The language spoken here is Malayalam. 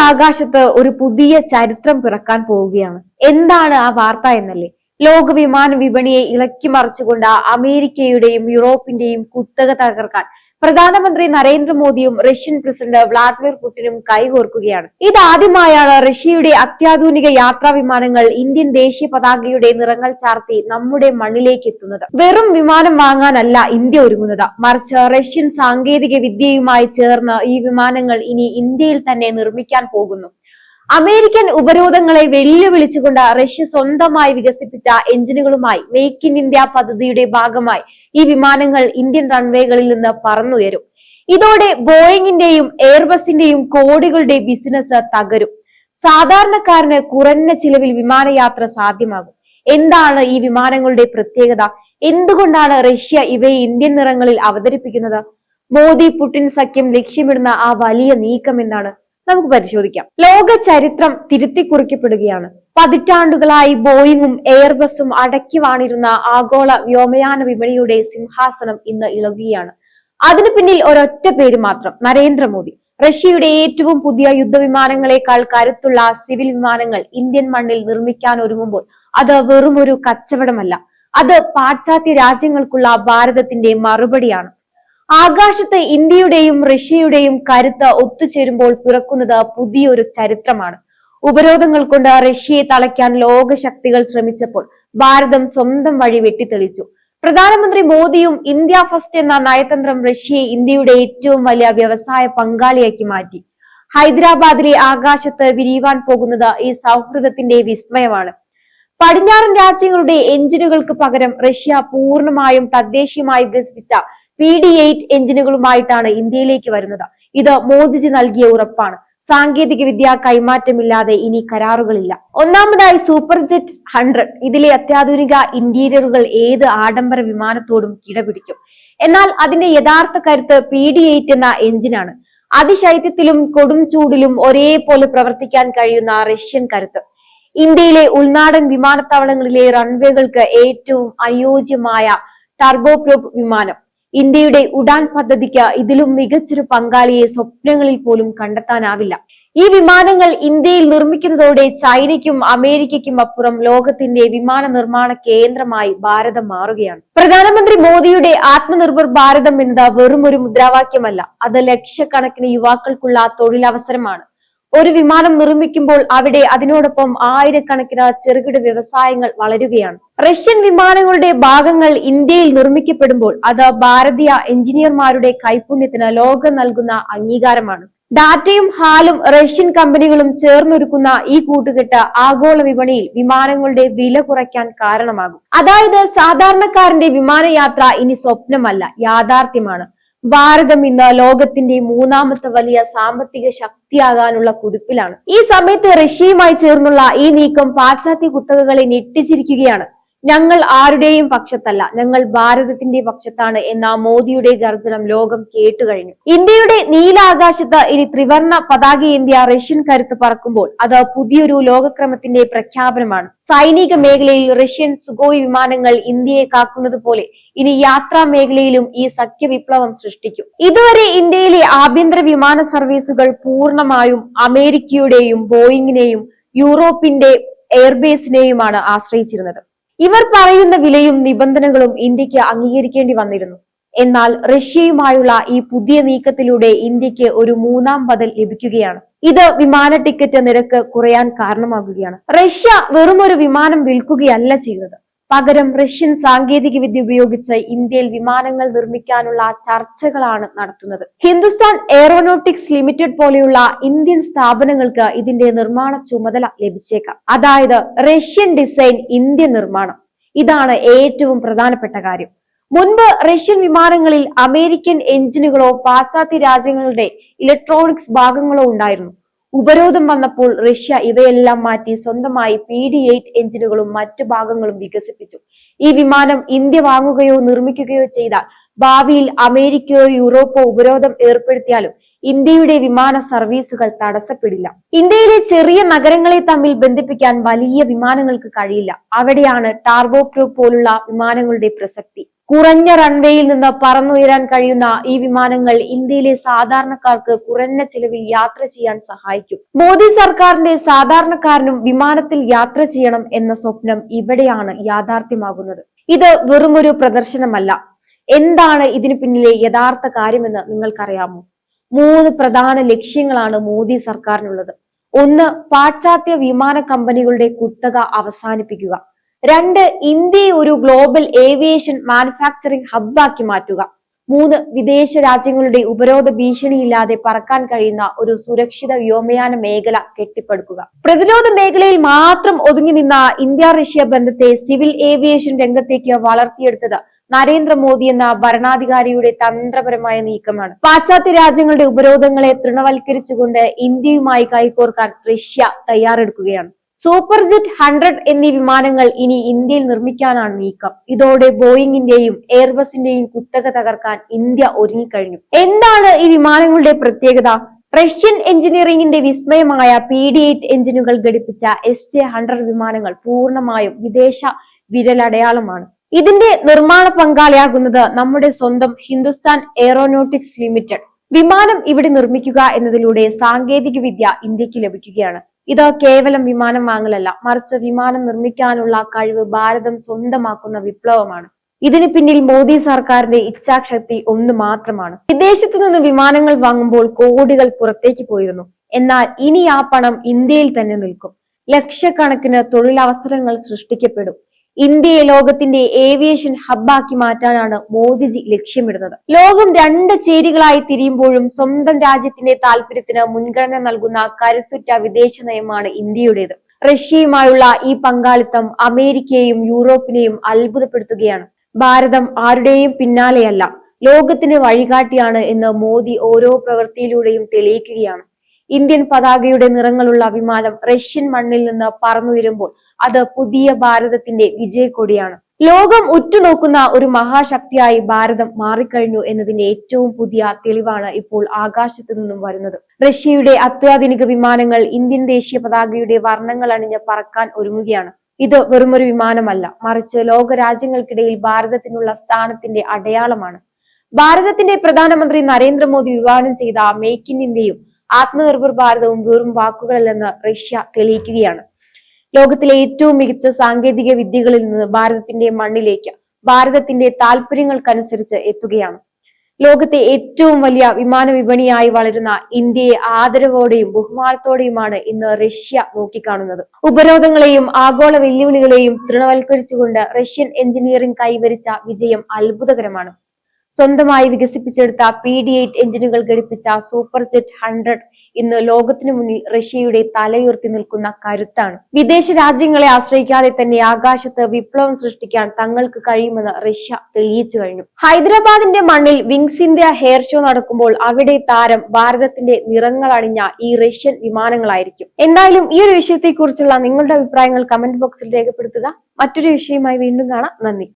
ആകാശത്ത് ഒരു പുതിയ ചരിത്രം പിറക്കാൻ പോവുകയാണ്. എന്താണ് ആ വാർത്ത എന്നല്ലേ? ലോക വിമാന വിപണിയെ ഇളക്കി മറിച്ചുകൊണ്ട് അമേരിക്കയുടെയും യൂറോപ്പിന്റെയും കുത്തക തകർക്കാൻ പ്രധാനമന്ത്രി നരേന്ദ്രമോദിയും റഷ്യൻ പ്രസിഡന്റ് വ്ളാഡിമിർ പുടിനും കൈകോർക്കുകയാണ്. ഇതാദ്യമായാണ് റഷ്യയുടെ അത്യാധുനിക യാത്രാ വിമാനങ്ങൾ ഇന്ത്യൻ ദേശീയ പതാകയുടെ നിറങ്ങൾ ചാർത്തി നമ്മുടെ മണ്ണിലേക്ക് എത്തുന്നത്. വെറും വിമാനം വാങ്ങാനല്ല ഇന്ത്യ ഒരുങ്ങുന്നത്. മറിച്ച് റഷ്യൻ സാങ്കേതിക വിദ്യയുമായി ചേർന്ന് ഈ വിമാനങ്ങൾ ഇനി ഇന്ത്യയിൽ തന്നെ നിർമ്മിക്കാൻ പോകുന്നു. അമേരിക്കൻ ഉപരോധങ്ങളെ വെല്ലുവിളിച്ചുകൊണ്ട് റഷ്യ സ്വന്തമായി വികസിപ്പിച്ച എഞ്ചിനുകളുമായി മേക്ക് ഇൻ ഇന്ത്യ പദ്ധതിയുടെ ഭാഗമായി ഈ വിമാനങ്ങൾ ഇന്ത്യൻ റൺവേകളിൽ നിന്ന് പറന്നുയരും. ഇതോടെ ബോയിങ്ങിന്റെയും എയർബസിന്റെയും കോടികളുടെ ബിസിനസ് തകരും. സാധാരണക്കാരന് കുറഞ്ഞ ചിലവിൽ വിമാനയാത്ര സാധ്യമാകും. എന്താണ് ഈ വിമാനങ്ങളുടെ പ്രത്യേകത? എന്തുകൊണ്ടാണ് റഷ്യ ഇവയെ ഇന്ത്യൻ നിറങ്ങളിൽ അവതരിപ്പിക്കുന്നത്? മോദി പുടിൻ സഖ്യം ലക്ഷ്യമിടുന്ന ആ വലിയ നീക്കം എന്താണ്? നമുക്ക് പരിശോധിക്കാം. ലോക ചരിത്രം തിരുത്തി കുറിക്കപ്പെടുകയാണ്. പതിറ്റാണ്ടുകളായി ബോയിങ്ങും എയർബസും അടക്കി വാണിരുന്ന ആഗോള വ്യോമയാന വിപണിയുടെ സിംഹാസനം ഇന്ന് ഇളകുകയാണ്. അതിനു പിന്നിൽ ഒരൊറ്റ പേര് മാത്രം നരേന്ദ്രമോദി. റഷ്യയുടെ ഏറ്റവും പുതിയ യുദ്ധവിമാനങ്ങളെക്കാൾ കരുത്തുള്ള സിവിൽ വിമാനങ്ങൾ ഇന്ത്യൻ മണ്ണിൽ നിർമ്മിക്കാൻ ഒരുങ്ങുമ്പോൾ അത് വെറും ഒരു കച്ചവടമല്ല. അത് പാശ്ചാത്യ രാജ്യങ്ങൾക്കുള്ള ഭാരതത്തിന്റെ മറുപടിയാണ്. ആകാശത്ത് ഇന്ത്യയുടെയും റഷ്യയുടെയും കരുത്ത് ഒത്തുചേരുമ്പോൾ പിറക്കുന്നത് പുതിയൊരു ചരിത്രമാണ്. ഉപരോധങ്ങൾ കൊണ്ട് റഷ്യയെ തളയ്ക്കാൻ ലോകശക്തികൾ ശ്രമിച്ചപ്പോൾ ഭാരതം സ്വന്തം വഴി വെട്ടിത്തെളിച്ചു. പ്രധാനമന്ത്രി മോദിയും ഇന്ത്യ ഫസ്റ്റ് എന്ന നയതന്ത്രം റഷ്യയെ ഇന്ത്യയുടെ ഏറ്റവും വലിയ വ്യവസായ പങ്കാളിയാക്കി മാറ്റി. ഹൈദരാബാദിലെ ആകാശത്ത് വിരിയുവാൻ പോകുന്നത് ഈ സൗഹൃദത്തിന്റെ വിസ്മയമാണ്. പടിഞ്ഞാറൻ രാജ്യങ്ങളുടെ എഞ്ചിനുകൾക്ക് പകരം റഷ്യ പൂർണമായും തദ്ദേശീയമായി വികസിപ്പിച്ച പി ഡി എയ്റ്റ് എഞ്ചിനുകളുമായിട്ടാണ് ഇന്ത്യയിലേക്ക് വരുന്നത്. ഇത് മോദിജി നൽകിയ ഉറപ്പാണ്. സാങ്കേതിക വിദ്യ കൈമാറ്റമില്ലാതെ ഇനി കരാറുകളില്ല. ഒന്നാമതായി സൂപ്പർ ജെറ്റ് ഹൺഡ്രഡ് ഇതിലെ അത്യാധുനിക ഇന്റീരിയറുകൾ ഏത് ആഡംബര വിമാനത്തോടും കിടപിടിക്കും. എന്നാൽ അതിന്റെ യഥാർത്ഥ കരുത്ത് പി ഡി എയ്റ്റ് എന്ന എഞ്ചിനാണ്. അതിശൈത്യത്തിലും കൊടും ചൂടിലും ഒരേപോലെ പ്രവർത്തിക്കാൻ കഴിയുന്ന റഷ്യൻ കരുത്ത്. ഇന്ത്യയിലെ ഉൾനാടൻ വിമാനത്താവളങ്ങളിലെ റൺവേകൾക്ക് ഏറ്റവും അനുയോജ്യമായ ടർബോപ്രോപ്പ് വിമാനം. ഇന്ത്യയുടെ ഉഡാൻ പദ്ധതിക്ക് ഇതിലും മികച്ചൊരു പങ്കാളിയെ സ്വപ്നങ്ങളിൽ പോലും കണ്ടെത്താനാവില്ല. ഈ വിമാനങ്ങൾ ഇന്ത്യയിൽ നിർമ്മിക്കുന്നതോടെ ചൈനയ്ക്കും അമേരിക്കയ്ക്കും അപ്പുറം ലോകത്തിന്റെ വിമാന നിർമ്മാണ കേന്ദ്രമായി ഭാരതം മാറുകയാണ്. പ്രധാനമന്ത്രി മോദിയുടെ ആത്മനിർഭർ ഭാരതം എന്നത് വെറും ഒരു മുദ്രാവാക്യമല്ല. അത് ലക്ഷക്കണക്കിന് യുവാക്കൾക്കുള്ള തൊഴിലവസരമാണ്. ഒരു വിമാനം നിർമ്മിക്കുമ്പോൾ അവിടെ അതിനോടൊപ്പം ആയിരക്കണക്കിന് ചെറുകിട വ്യവസായങ്ങൾ വളരുകയാണ്. റഷ്യൻ വിമാനങ്ങളുടെ ഭാഗങ്ങൾ ഇന്ത്യയിൽ നിർമ്മിക്കപ്പെടുമ്പോൾ അത് ഭാരതീയ എഞ്ചിനീയർമാരുടെ കൈപുണ്യത്തിന് ലോകം നൽകുന്ന അംഗീകാരമാണ്. ഡാറ്റയും ഹാലും റഷ്യൻ കമ്പനികളും ചേർന്നൊരുക്കുന്ന ഈ കൂട്ടുകെട്ട് ആഗോള വിപണിയിൽ വിമാനങ്ങളുടെ വില കുറയ്ക്കാൻ കാരണമാകും. അതായത് സാധാരണക്കാരന്റെ വിമാനയാത്ര ഇനി സ്വപ്നമല്ല യാഥാർത്ഥ്യമാണ്. ഭാരതം ഇന്ന് ലോകത്തിന്റെ മൂന്നാമത്തെ വലിയ സാമ്പത്തിക ശക്തിയാകാനുള്ള കുതിപ്പിലാണ്. ഈ സമയത്ത് റഷ്യയുമായി ചേർന്നുള്ള ഈ നീക്കം പാശ്ചാത്യ കുത്തകകളെ ഞെട്ടിച്ചിരിക്കുകയാണ്. ഞങ്ങൾ ആരുടെയും പക്ഷത്തല്ല. ഞങ്ങൾ ഭാരതത്തിന്റെ പക്ഷത്താണ് എന്ന മോദിയുടെ ഗർജനം ലോകം കേട്ടു കഴിഞ്ഞു. ഇന്ത്യയുടെ നീലാകാശത്ത് ഇനി ത്രിവർണ പതാകയേന്ത്യ റഷ്യൻ കരുത്ത് പറക്കുമ്പോൾ അത് പുതിയൊരു ലോകക്രമത്തിന്റെ പ്രഖ്യാപനമാണ്. സൈനിക മേഖലയിൽ റഷ്യൻ സുഗോയ് വിമാനങ്ങൾ ഇന്ത്യയെ കാക്കുന്നത് പോലെ ഇനി യാത്രാ മേഖലയിലും ഈ സഖ്യ വിപ്ലവം സൃഷ്ടിക്കും. ഇതുവരെ ഇന്ത്യയിലെ ആഭ്യന്തര വിമാന സർവീസുകൾ പൂർണമായും അമേരിക്കയുടെയും ബോയിങ്ങിനെയും യൂറോപ്പിന്റെ എയർബേസിനെയുമാണ് ആശ്രയിച്ചിരുന്നത്. ഇവർ പറയുന്ന വിലയും നിബന്ധനകളും ഇന്ത്യയ്ക്ക് അംഗീകരിക്കേണ്ടി വന്നിരുന്നു. എന്നാൽ റഷ്യയുമായുള്ള ഈ പുതിയ നീക്കത്തിലൂടെ ഇന്ത്യയ്ക്ക് ഒരു മൂന്നാം ബദൽ ലഭിക്കുകയാണ്. ഇത് വിമാന ടിക്കറ്റ് നിരക്ക് കുറയാൻ കാരണമാകുകയാണ്. റഷ്യ വെറുമൊരു വിമാനം വിൽക്കുകയല്ല ചെയ്യുന്നത്. പകരം റഷ്യൻ സാങ്കേതിക വിദ്യ ഉപയോഗിച്ച് ഇന്ത്യയിൽ വിമാനങ്ങൾ നിർമ്മിക്കാനുള്ള ചർച്ചകളാണ് നടത്തുന്നത്. ഹിന്ദുസ്ഥാൻ എയറോനോട്ടിക്സ് ലിമിറ്റഡ് പോലെയുള്ള ഇന്ത്യൻ സ്ഥാപനങ്ങൾക്ക് ഇതിന്റെ നിർമ്മാണ ചുമതല ലഭിച്ചേക്കാം. അതായത് റഷ്യൻ ഡിസൈൻ ഇന്ത്യൻ നിർമ്മാണം. ഇതാണ് ഏറ്റവും പ്രധാനപ്പെട്ട കാര്യം. മുൻപ് റഷ്യൻ വിമാനങ്ങളിൽ അമേരിക്കൻ എഞ്ചിനുകളോ പാശ്ചാത്യ രാജ്യങ്ങളുടെ ഇലക്ട്രോണിക്സ് ഭാഗങ്ങളോ ഉണ്ടായിരുന്നു. ഉപരോധം വന്നപ്പോൾ റഷ്യ ഇവയെല്ലാം മാറ്റി സ്വന്തമായി പി ഡി എയ്റ്റ് എഞ്ചിനുകളും മറ്റു ഭാഗങ്ങളും വികസിപ്പിച്ചു. ഈ വിമാനം ഇന്ത്യ വാങ്ങുകയോ നിർമ്മിക്കുകയോ ചെയ്താൽ ഭാവിയിൽ അമേരിക്കയോ യൂറോപ്പോ ഉപരോധം ഏർപ്പെടുത്തിയാലും ഇന്ത്യയുടെ വിമാന സർവീസുകൾ തടസ്സപ്പെടില്ല. ഇന്ത്യയിലെ ചെറിയ നഗരങ്ങളെ തമ്മിൽ ബന്ധിപ്പിക്കാൻ വലിയ വിമാനങ്ങൾക്ക് കഴിയില്ല. അവിടെയാണ് ടാർബോപ്രോ പോലുള്ള വിമാനങ്ങളുടെ പ്രസക്തി. കുറഞ്ഞ റൺവേയിൽ നിന്ന് പറന്നുയരാൻ കഴിയുന്ന ഈ വിമാനങ്ങൾ ഇന്ത്യയിലെ സാധാരണക്കാർക്ക് കുറഞ്ഞ ചിലവിൽ യാത്ര ചെയ്യാൻ സഹായിക്കും. മോദി സർക്കാരിന്റെ സാധാരണക്കാരനും വിമാനത്തിൽ യാത്ര ചെയ്യണം എന്ന സ്വപ്നം ഇവിടെയാണ് യാഥാർത്ഥ്യമാകുന്നത്. ഇത് വെറുമൊരു പ്രദർശനമല്ല. എന്താണ് ഇതിനു പിന്നിലെ യഥാർത്ഥ കാര്യമെന്ന് നിങ്ങൾക്കറിയാമോ? മൂന്ന് പ്രധാന ലക്ഷ്യങ്ങളാണ് മോദി സർക്കാരിനുള്ളത്. ഒന്ന് പാശ്ചാത്യ വിമാന കമ്പനികളുടെ കുത്തക അവസാനിപ്പിക്കുക. രണ്ട് ഇന്ത്യയെ ഒരു ഗ്ലോബൽ ഏവിയേഷൻ മാനുഫാക്ചറിംഗ് ഹബ്ബാക്കി മാറ്റുക. മൂന്ന് വിദേശ രാജ്യങ്ങളുടെ ഉപരോധ ഭീഷണിയില്ലാതെ പറക്കാൻ കഴിയുന്ന ഒരു സുരക്ഷിത വ്യോമയാന മേഖല കെട്ടിപ്പടുക്കുക. പ്രതിരോധ മേഖലയിൽ മാത്രം ഒതുങ്ങി നിന്ന ഇന്ത്യ റഷ്യ ബന്ധത്തെ സിവിൽ ഏവിയേഷൻ രംഗത്തേക്ക് വളർത്തിയെടുത്തത് നരേന്ദ്രമോദി എന്ന ഭരണാധികാരിയുടെ തന്ത്രപരമായ നീക്കമാണ്. പാശ്ചാത്യ രാജ്യങ്ങളുടെ ഉപരോധങ്ങളെ തൃണവൽക്കരിച്ചുകൊണ്ട് ഇന്ത്യയുമായി കൈകോർക്കാൻ റഷ്യ തയ്യാറെടുക്കുകയാണ്. സൂപ്പർ ജെറ്റ് ഹൺഡ്രഡ് എന്നീ വിമാനങ്ങൾ ഇനി ഇന്ത്യയിൽ നിർമ്മിക്കാനാണ് നീക്കം. ഇതോടെ ബോയിങ്ങിന്റെയും എയർബസിന്റെയും കുത്തക തകർക്കാൻ ഇന്ത്യ ഒരുങ്ങിക്കഴിഞ്ഞു. എന്താണ് ഈ വിമാനങ്ങളുടെ പ്രത്യേകത? റഷ്യൻ എഞ്ചിനീയറിംഗിന്റെ വിസ്മയമായ പി ഡി എയ്റ്റ് എഞ്ചിനുകൾ ഘടിപ്പിച്ച എസ് ജെ ഹൺഡ്രഡ് വിമാനങ്ങൾ പൂർണമായും വിദേശ വിരലടയാളമാണ്. ഇതിന്റെ നിർമ്മാണ പങ്കാളിയാകുന്നത് നമ്മുടെ സ്വന്തം ഹിന്ദുസ്ഥാൻ എയറോനോട്ടിക്സ് ലിമിറ്റഡ്. വിമാനം ഇവിടെ നിർമ്മിക്കുക എന്നതിലൂടെ സാങ്കേതിക വിദ്യ ഇന്ത്യയ്ക്ക് ലഭിക്കുകയാണ്. ഇത് കേവലം വിമാനം വാങ്ങലല്ല മറിച്ച് വിമാനം നിർമ്മിക്കാനുള്ള കഴിവ് ഭാരതം സ്വന്തമാക്കുന്ന വിപ്ലവമാണ്. ഇതിന് പിന്നിൽ മോദി സർക്കാരിന്റെ ഇച്ഛാശക്തി ഒന്ന് മാത്രമാണ്. വിദേശത്തു നിന്ന് വിമാനങ്ങൾ വാങ്ങുമ്പോൾ കോടികൾ പുറത്തേക്ക് പോയിരുന്നു. എന്നാൽ ഇനി ആ പണം ഇന്ത്യയിൽ തന്നെ നിൽക്കും. ലക്ഷക്കണക്കിന് തൊഴിലവസരങ്ങൾ സൃഷ്ടിക്കപ്പെടും. ഇന്ത്യയെ ലോകത്തിന്റെ ഏവിയേഷൻ ഹബ്ബാക്കി മാറ്റാനാണ് മോദിജി ലക്ഷ്യമിടുന്നത്. ലോകം രണ്ട് ചേരികളായി തിരിയുമ്പോഴും സ്വന്തം രാജ്യത്തിന്റെ താല്പര്യത്തിന് മുൻഗണന നൽകുന്ന കരുത്തുറ്റ വിദേശ നയമാണ് ഇന്ത്യയുടേത്. റഷ്യയുമായുള്ള ഈ പങ്കാളിത്തം അമേരിക്കയെയും യൂറോപ്പിനെയും അത്ഭുതപ്പെടുത്തുകയാണ്. ഭാരതം ആരുടെയും പിന്നാലെയല്ല ലോകത്തിന് വഴികാട്ടിയാണ് എന്ന് മോദി ഓരോ പ്രവൃത്തിയിലൂടെയും തെളിയിക്കുകയാണ്. ഇന്ത്യൻ പതാകയുടെ നിറങ്ങളുള്ള വിമാനം റഷ്യൻ മണ്ണിൽ നിന്ന് പറന്നുയരുമ്പോൾ അത് പുതിയ ഭാരതത്തിന്റെ വിജയക്കൊടിയാണ്. ലോകം ഉറ്റുനോക്കുന്ന ഒരു മഹാശക്തിയായി ഭാരതം മാറിക്കഴിഞ്ഞു എന്നതിന്റെ ഏറ്റവും പുതിയ തെളിവാണ് ഇപ്പോൾ ആകാശത്തു നിന്നും വരുന്നത്. റഷ്യയുടെ അത്യാധുനിക വിമാനങ്ങൾ ഇന്ത്യൻ ദേശീയ പതാകയുടെ വർണങ്ങൾ അണിഞ്ഞ് പറക്കാൻ ഒരുങ്ങുകയാണ്. ഇത് വെറുമൊരു വിമാനമല്ല മറിച്ച് ലോക രാജ്യങ്ങൾക്കിടയിൽ ഭാരതത്തിനുള്ള സ്ഥാനത്തിന്റെ അടയാളമാണ്. ഭാരതത്തിന്റെ പ്രധാനമന്ത്രി നരേന്ദ്രമോദി വിവാഹം ചെയ്ത മേക്ക് ഇൻ ഇന്ത്യയും ആത്മനിർഭർ ഭാരതവും വെറും വാക്കുകളല്ലെന്ന് റഷ്യ തെളിയിക്കുകയാണ്. ലോകത്തിലെ ഏറ്റവും മികച്ച സാങ്കേതിക വിദ്യകളിൽ നിന്ന് ഭാരതത്തിന്റെ മണ്ണിലേക്ക് ഭാരതത്തിന്റെ താല്പര്യങ്ങൾക്കനുസരിച്ച് എത്തുകയാണ്. ലോകത്തെ ഏറ്റവും വലിയ വിമാന വിപണിയായി വളരുന്ന ഇന്ത്യയെ ആദരവോടെയും ബഹുമാനത്തോടെയുമാണ് ഇന്ന് റഷ്യ നോക്കിക്കാണുന്നത്. ഉപരോധങ്ങളെയും ആഗോള വെല്ലുവിളികളെയും തൃണവൽക്കരിച്ചുകൊണ്ട് റഷ്യൻ എഞ്ചിനീയറിംഗ് കൈവരിച്ച വിജയം അത്ഭുതകരമാണ്. സ്വന്തമായി വികസിപ്പിച്ചെടുത്ത പി ഡി എയ്റ്റ് എഞ്ചിനുകൾ ഘടിപ്പിച്ച സൂപ്പർ ജെറ്റ് ഹൺഡ്രഡ് ഇന്ന് ലോകത്തിനു മുന്നിൽ റഷ്യയുടെ തലയുയർത്തി നിൽക്കുന്ന കരുത്താണ്. വിദേശ രാജ്യങ്ങളെ ആശ്രയിക്കാതെ തന്നെ ആകാശത്ത് വിപ്ലവം സൃഷ്ടിക്കാൻ തങ്ങൾക്ക് കഴിയുമെന്ന് റഷ്യ തെളിയിച്ചു കഴിഞ്ഞു. ഹൈദരാബാദിന്റെ മണ്ണിൽ വിങ്സ് ഇന്ത്യ ഹെയർ ഷോ നടക്കുമ്പോൾ അവിടെ താരം ഭാരതത്തിന്റെ നിറങ്ങൾ അണിഞ്ഞ ഈ റഷ്യൻ വിമാനങ്ങളായിരിക്കും. എന്തായാലും ഈ ഒരു വിഷയത്തെക്കുറിച്ചുള്ള നിങ്ങളുടെ അഭിപ്രായങ്ങൾ കമന്റ് ബോക്സിൽ രേഖപ്പെടുത്തുക. മറ്റൊരു വിഷയമായി വീണ്ടും കാണാം. നന്ദി.